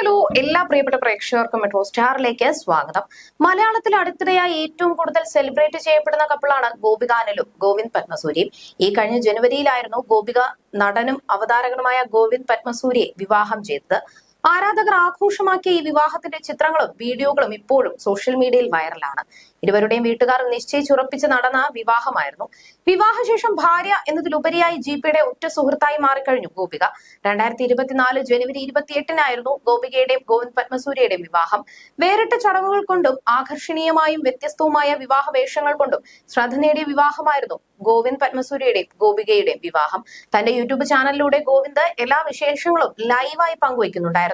Hello എല്ലാ പ്രിയപ്പെട്ട പ്രേക്ഷകർക്കും മെട്രോ സ്റ്റാറിലേക്ക് സ്വാഗതം. മലയാളത്തിൽ അടുത്തിടെയായി ഏറ്റവും കൂടുതൽ സെലിബ്രേറ്റ് ചെയ്യപ്പെടുന്ന കപ്പിളാണ് ഗോപിക അനിലും ഗോവിന്ദ് പത്മസൂരിയും. ഈ കഴിഞ്ഞ ജനുവരിയിലായിരുന്നു ഗോപിക നടനും അവതാരകനുമായ ഗോവിന്ദ് പത്മസൂരിയെ വിവാഹം ചെയ്തത്. ആരാധകർ ആഘോഷമാക്കിയ ഈ വിവാഹത്തിന്റെ ചിത്രങ്ങളും വീഡിയോകളും ഇപ്പോഴും സോഷ്യൽ മീഡിയയിൽ വൈറലാണ്. ഇരുവരുടെയും വീട്ടുകാർ നിശ്ചയിച്ചുറപ്പിച്ച് നടന്ന വിവാഹമായിരുന്നു. വിവാഹശേഷം ഭാര്യ എന്നതിലുപരിയായി ജിപിയുടെ ഒറ്റ സുഹൃത്തായി മാറിക്കഴിഞ്ഞു ഗോപിക. രണ്ടായിരത്തി ഇരുപത്തിനാല് ജനുവരി ഇരുപത്തിയെട്ടിനായിരുന്നു ഗോപികയുടെയും ഗോവിന്ദ് പത്മസൂര്യയുടെയും വിവാഹം. വേറിട്ട ചടങ്ങുകൾ കൊണ്ടും ആകർഷണീയമായും വ്യത്യസ്തവുമായ വിവാഹ വേഷങ്ങൾ കൊണ്ടും ശ്രദ്ധ നേടിയ വിവാഹമായിരുന്നു ഗോവിന്ദ് പത്മസൂര്യയുടെയും ഗോപികയുടെയും വിവാഹം. തന്റെ യൂട്യൂബ് ചാനലിലൂടെ ഗോവിന്ദ് എല്ലാ വിശേഷങ്ങളും ലൈവായി പങ്കുവയ്ക്കുന്നുണ്ടായിരുന്നു.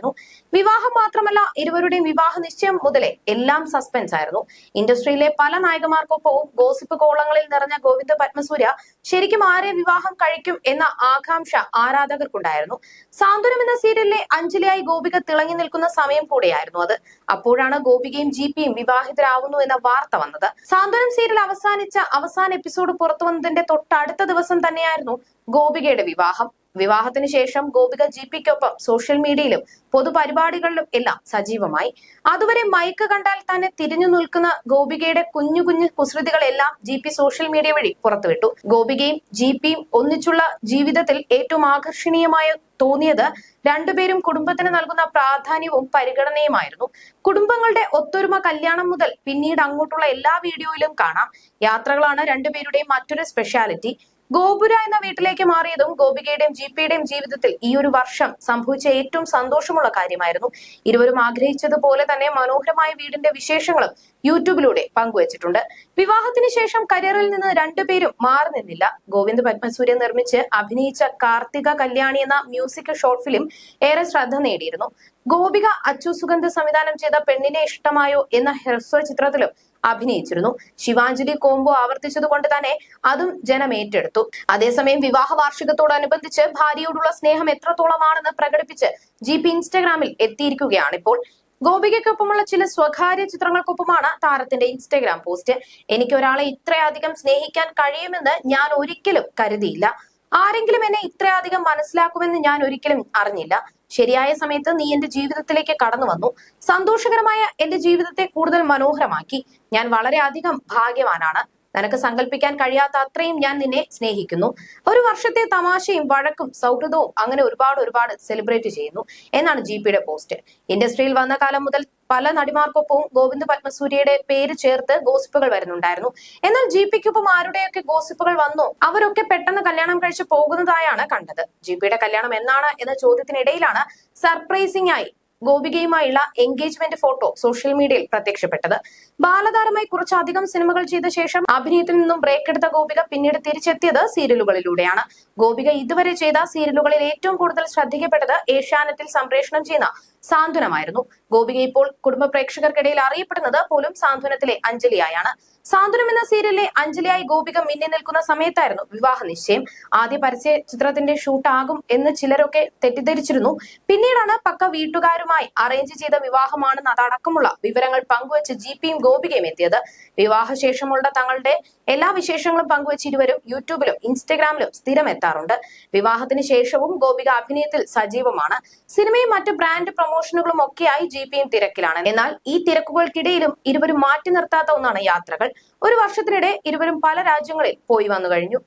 വിവാഹം മാത്രമല്ല ഇരുവരുടെയും വിവാഹ നിശ്ചയം മുതലേ എല്ലാം സസ്പെൻസ് ആയിരുന്നു. ഇൻഡസ്ട്രിയിലെ പല നായകന്മാർക്കൊപ്പവും ഗോസിപ്പ് കോളങ്ങളിൽ നിറഞ്ഞ ഗോവിന്ദ പത്മസൂര്യ ശരിക്കും ആരെ വിവാഹം കഴിക്കും എന്ന ആകാംക്ഷ ആരാധകർക്കുണ്ടായിരുന്നു. സാന്ത്വനം എന്ന സീരിയലിലെ അഞ്ജലിയായി ഗോപിക തിളങ്ങി നിൽക്കുന്ന സമയം കൂടെയായിരുന്നു അത്. അപ്പോഴാണ് ഗോപികയും ജി പിയും വിവാഹിതരാവുന്നു എന്ന വാർത്ത വന്നത്. സാന്ത്വനം സീരിയൽ അവസാനിച്ച അവസാന എപ്പിസോഡ് പുറത്തു വന്നതിന്റെ തൊട്ടടുത്ത ദിവസം തന്നെയായിരുന്നു ഗോപികയുടെ വിവാഹം. വിവാഹത്തിന് ശേഷം ഗോപിക ജി പിക്കൊപ്പം സോഷ്യൽ മീഡിയയിലും പൊതുപരിപാടികളിലും എല്ലാം സജീവമായി. അതുവരെ മയക്ക് കണ്ടാൽ തന്നെ തിരിഞ്ഞു നിൽക്കുന്ന ഗോപികയുടെ കുഞ്ഞു കുഞ്ഞു കുസൃതികളെല്ലാം ജി പി സോഷ്യൽ മീഡിയ വഴി പുറത്തുവിട്ടു. ഗോപികയും ജി പിയും ഒന്നിച്ചുള്ള ജീവിതത്തിൽ ഏറ്റവും ആകർഷണീയമായ തോന്നിയത് രണ്ടുപേരും കുടുംബത്തിന് നൽകുന്ന പ്രാധാന്യവും പരിഗണനയുമായിരുന്നു. കുടുംബങ്ങളുടെ ഒത്തൊരുമ കല്യാണം മുതൽ പിന്നീട് അങ്ങോട്ടുള്ള എല്ലാ വീഡിയോയിലും കാണാം. യാത്രകളാണ് രണ്ടുപേരുടെയും മറ്റൊരു സ്പെഷ്യാലിറ്റി ഗോപുര എന്ന വീട്ടിലേക്ക് മാറിയതും ഗോപികയുടെയും ജി പിയുടെയും ജീവിതത്തിൽ ഈ ഒരു വർഷം സംഭവിച്ച ഏറ്റവും സന്തോഷമുള്ള കാര്യമായിരുന്നു. ഇരുവരും ആഗ്രഹിച്ചതുപോലെ തന്നെ മനോഹരമായ വീടിന്റെ വിശേഷങ്ങളും യൂട്യൂബിലൂടെ പങ്കുവച്ചിട്ടുണ്ട്. വിവാഹത്തിന് ശേഷം കരിയറിൽ നിന്ന് രണ്ടുപേരും മാറി നിന്നില്ല. ഗോവിന്ദ് പത്മസൂര്യ നിർമ്മിച്ച് അഭിനയിച്ച കാർത്തിക കല്യാണി എന്ന മ്യൂസിക് ഷോർട്ട് ഫിലിം ഏറെ ശ്രദ്ധ നേടിയിരുന്നു. ഗോപിക അച്ചു സുഗന്ധ സംവിധാനം ചെയ്ത പെണ്ണിനെ ഇഷ്ടമായോ എന്ന ഹ്രസ്വ ചിത്രത്തിലും അഭിനയിച്ചിരുന്നു. ശിവാഞ്ജലി കോംബോ ആവർത്തിച്ചതുകൊണ്ട് തന്നെ അതും ജനം ഏറ്റെടുത്തു. അതേസമയം വിവാഹ വാർഷികത്തോടനുബന്ധിച്ച് ഭാര്യയോടുള്ള സ്നേഹം എത്രത്തോളമാണെന്ന് പ്രകടിപ്പിച്ച് ജി പി ഇൻസ്റ്റഗ്രാമിൽ എത്തിയിരിക്കുകയാണ് ഇപ്പോൾ. ഗോപികയ്ക്കൊപ്പമുള്ള ചില സ്വകാര്യ ചിത്രങ്ങൾക്കൊപ്പമാണ് താരത്തിന്റെ ഇൻസ്റ്റഗ്രാം പോസ്റ്റ്. എനിക്ക് ഒരാളെ ഇത്രയധികം സ്നേഹിക്കാൻ കഴിയുമെന്ന് ഞാൻ ഒരിക്കലും കരുതിയില്ല. ആരെങ്കിലും എന്നെ ഇത്രയധികം മനസ്സിലാക്കുമെന്ന് ഞാൻ ഒരിക്കലും അറിഞ്ഞില്ല. ശരിയായ സമയത്ത് നീ എന്റെ ജീവിതത്തിലേക്ക് കടന്നു വന്നു. സന്തോഷകരമായ എന്റെ ജീവിതത്തെ കൂടുതൽ മനോഹരമാക്കി. ഞാൻ വളരെയധികം ഭാഗ്യവാനാണ്. നിനക്ക് സങ്കല്പിക്കാൻ കഴിയാത്ത അത്രയും ഞാൻ നിന്നെ സ്നേഹിക്കുന്നു. ഒരു വർഷത്തെ തമാശയും വഴക്കും സൗഹൃദവും അങ്ങനെ ഒരുപാട് ഒരുപാട് സെലിബ്രേറ്റ് ചെയ്യുന്നു. എന്നാണ് ജി പിയുടെ പോസ്റ്റ് ഇൻഡസ്ട്രിയിൽ വന്ന കാലം മുതൽ പല നടിമാർക്കൊപ്പവും ഗോവിന്ദ് പത്മസൂര്യയുടെ പേര് ചേർത്ത് ഗോസിപ്പുകൾ വരുന്നുണ്ടായിരുന്നു. എന്നാൽ ജി പിക്കൊപ്പം ആരുടെയൊക്കെ ഗോസിപ്പുകൾ വന്നു അവരൊക്കെ പെട്ടെന്ന് കല്യാണം കഴിച്ച് പോകുന്നതായാണ് കണ്ടത്. ജി പിയുടെ കല്യാണം എന്നാണ് എന്ന ചോദ്യത്തിനിടയിലാണ് സർപ്രൈസിംഗ് ആയി ഗോപികയുമായുള്ള എൻഗേജ്മെന്റ് ഫോട്ടോ സോഷ്യൽ മീഡിയയിൽ പ്രത്യക്ഷപ്പെട്ടത്. ബാലതാരമായി കുറച്ചധികം സിനിമകൾ ചെയ്ത ശേഷം അഭിനയത്തിൽ നിന്നും ബ്രേക്ക് എടുത്ത ഗോപിക പിന്നീട് തിരിച്ചെത്തിയത് സീരിയലുകളിലൂടെയാണ്. ഗോപിക ഇതുവരെ ചെയ്ത സീരിയലുകളിൽ ഏറ്റവും കൂടുതൽ ശ്രദ്ധിക്കപ്പെട്ടത് ഏഷ്യാനെറ്റിൽ സംപ്രേഷണം ചെയ്യുന്ന സാന്ത്വനമായിരുന്നു. ഗോപിക ഇപ്പോൾ കുടുംബ പ്രേക്ഷകർക്കിടയിൽ അറിയപ്പെടുന്നത് പോലും സാന്ത്വനത്തിലെ അഞ്ജലിയായാണ്. സാന്ത്വനം എന്ന സീരിയലിലെ അഞ്ജലിയായി ഗോപിക മിന്നി നിൽക്കുന്ന സമയത്തായിരുന്നു വിവാഹ നിശ്ചയം. ആദ്യ പരസ്യ ചിത്രത്തിന്റെ ഷൂട്ട് ആകും എന്ന് ചിലരൊക്കെ തെറ്റിദ്ധരിച്ചിരുന്നു. പിന്നീടാണ് പക്ക വീട്ടുകാരുമായി അറേഞ്ച് ചെയ്ത വിവാഹമാണെന്ന് അതടക്കമുള്ള വിവരങ്ങൾ പങ്കുവച്ച് ജി പിയും ഗോപികയും എത്തിയത്. വിവാഹശേഷമുള്ള തങ്ങളുടെ എല്ലാ വിശേഷങ്ങളും പങ്കുവച്ച് ഇരുവരും യൂട്യൂബിലും ഇൻസ്റ്റഗ്രാമിലും സ്ഥിരം എത്താറുണ്ട് വിവാഹത്തിന് ശേഷവും ഗോപിക അഭിനയത്തിൽ സജീവമാണ്. സിനിമയും മറ്റ് ബ്രാൻഡ് പ്രൊമോഷനുകളും ഒക്കെയായി ജി പിയും തിരക്കിലാണ്. എന്നാൽ ഈ തിരക്കുകൾക്കിടയിലും ഇരുവരും മാറ്റി നിർത്താത്ത ഒന്നാണ് യാത്രകൾ. ഒരു വർഷത്തിനിടെ ഇരുവരും പല രാജ്യങ്ങളിൽ പോയി വന്നു കഴിഞ്ഞു.